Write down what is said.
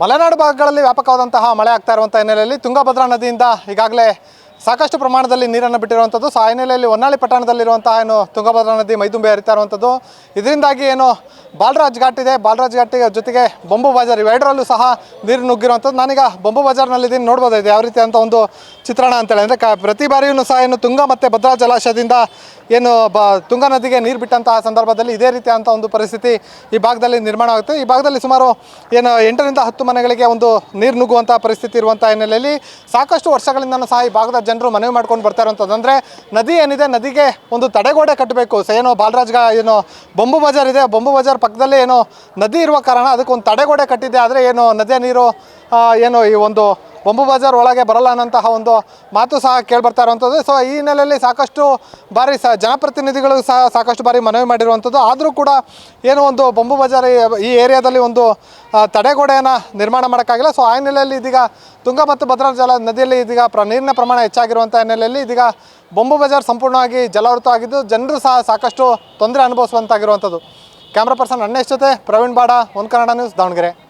ಮಲೆನಾಡು ಭಾಗಗಳಲ್ಲಿ ವ್ಯಾಪಕವಾದಂತಹ ಮಳೆ ಆಗ್ತಾ ಇರುವಂಥ ಹಿನ್ನೆಲೆಯಲ್ಲಿ ತುಂಗಭದ್ರಾ ನದಿಯಿಂದ ಈಗಾಗಲೇ ಸಾಕಷ್ಟು ಪ್ರಮಾಣದಲ್ಲಿ ನೀರನ್ನು ಬಿಟ್ಟಿರುವಂಥದ್ದು. ಸೊ ಆ ಹಿನ್ನೆಲೆಯಲ್ಲಿ ಹೊನ್ನಾಳಿ ಪಟ್ಟಣದಲ್ಲಿರುವಂತಹ ಏನು ತುಂಗಭದ್ರಾ ನದಿ ಮೈದುಂಬೆ ಹರಿತಾ ಇರುವಂಥದ್ದು. ಇದರಿಂದಾಗಿ ಏನು ಬಾಲರಾಜ್ ಘಾಟ್ ಇದೆ. ಬಾಲರಾಜ್ ಘಾಟ್ ಜೊತೆಗೆ ಬೊಂಬು ಬಜಾರ್ ಇವೆರಡರಲ್ಲೂ ಸಹ ನೀರು ನುಗ್ಗಿರುವಂಥದ್ದು. ನಾನೀಗ ಬೊಂಬು ಬಜಾರ್ನಲ್ಲಿದ್ದೀನಿ ನೋಡ್ಬೋದಾಗಿದೆ. ಯಾವ ರೀತಿ ಅಂತ ಒಂದು ಚಿತ್ರಣ ಅಂತೇಳಿ. ಅಂದರೆ ಕ ಪ್ರತಿ ಬಾರಿಯೂ ಸಹ ಏನು ತುಂಗ ಮತ್ತು ಭದ್ರಾ ಜಲಾಶಯದಿಂದ ಏನು ಬ ತುಂಗಾ ನದಿಗೆ ನೀರು ಬಿಟ್ಟಂತಹ ಸಂದರ್ಭದಲ್ಲಿ ಇದೇ ರೀತಿಯಾದಂಥ ಒಂದು ಪರಿಸ್ಥಿತಿ ಈ ಭಾಗದಲ್ಲಿ ನಿರ್ಮಾಣ ಆಗುತ್ತೆ ಈ ಭಾಗದಲ್ಲಿ ಸುಮಾರು ಏನು ಎಂಟರಿಂದ ಹತ್ತು ಮನೆಗಳಿಗೆ ಒಂದು ನೀರು ನುಗ್ಗುವಂಥ ಪರಿಸ್ಥಿತಿ ಇರುವಂಥ ಹಿನ್ನೆಲೆಯಲ್ಲಿ ಸಾಕಷ್ಟು ವರ್ಷಗಳಿಂದ ಸಹ ಈ ಭಾಗದ ಜನರು ಮನವಿ ಮಾಡ್ಕೊಂಡು ಬರ್ತಾ ಇರುವಂಥದ್ದು ಅಂದರೆ ನದಿ ಏನಿದೆ, ನದಿಗೆ ಒಂದು ತಡೆಗೋಡೆ ಕಟ್ಟಬೇಕು. ಏನು ಬಾಲರಾಜ್ಗ ಏನು ಬೊಂಬು ಬಜಾರ್ ಇದೆ. ಬೊಂಬು ಬಜಾರ್ ಪಕ್ಕದಲ್ಲಿ ಏನೋ ನದಿ ಇರುವ ಕಾರಣ ಅದಕ್ಕೊಂದು ತಡೆಗೋಡೆ ಕಟ್ಟಿದೆ. ಆದರೆ ಏನು ನದಿಯ ನೀರು ಏನು ಈ ಒಂದು ಬೊಂಬು ಬಜಾರ್ ಒಳಗೆ ಬರಲ್ಲ ಅನ್ನೋಂತಹ ಒಂದು ಮಾತು ಸಹ ಕೇಳಿಬರ್ತಾ ಇರುವಂಥದ್ದು. ಸೊ ಈ ಹಿನ್ನೆಲೆಯಲ್ಲಿ ಸಾಕಷ್ಟು ಬಾರಿ ಸ ಜನಪ್ರತಿನಿಧಿಗಳು ಸಹ ಸಾಕಷ್ಟು ಬಾರಿ ಮನವಿ ಮಾಡಿರುವಂಥದ್ದು. ಆದರೂ ಕೂಡ ಏನು ಒಂದು ಬೊಂಬು ಬಜಾರ್ ಈ- ಏರಿಯಾದಲ್ಲಿ ಒಂದು ತಡೆಗೋಡೆಯನ್ನು ನಿರ್ಮಾಣ ಮಾಡೋಕ್ಕಾಗಿಲ್ಲ. ಸೊ ಆ ಹಿನ್ನೆಲೆಯಲ್ಲಿ ಇದೀಗ ತುಂಗ ಮತ್ತು ಭದ್ರಾ ಜಲ ನದಿಯಲ್ಲಿ ಇದೀಗ ಪ್ರ ನೀರಿನ ಪ್ರಮಾಣ ಹೆಚ್ಚಾಗಿರುವಂಥ ಹಿನ್ನೆಲೆಯಲ್ಲಿ ಇದೀಗ ಬೊಂಬು ಬಜಾರ್ ಸಂಪೂರ್ಣವಾಗಿ ಜಲಾವೃತ ಆಗಿದ್ದು ಜನರು ಸಹ ಸಾಕಷ್ಟು ತೊಂದರೆ ಅನುಭವಿಸುವಂತಾಗಿರುವಂಥದ್ದು. ಕ್ಯಾಮ್ರಾ ಪರ್ಸನ್ ಅಣ್ಣೇಶ್ ಜೊತೆ ಪ್ರವೀಣ್ ಬಾಡ ಒಂದು ಕನ್ನಡ ನ್ಯೂಸ್ ದಾವಣಗೆರೆ.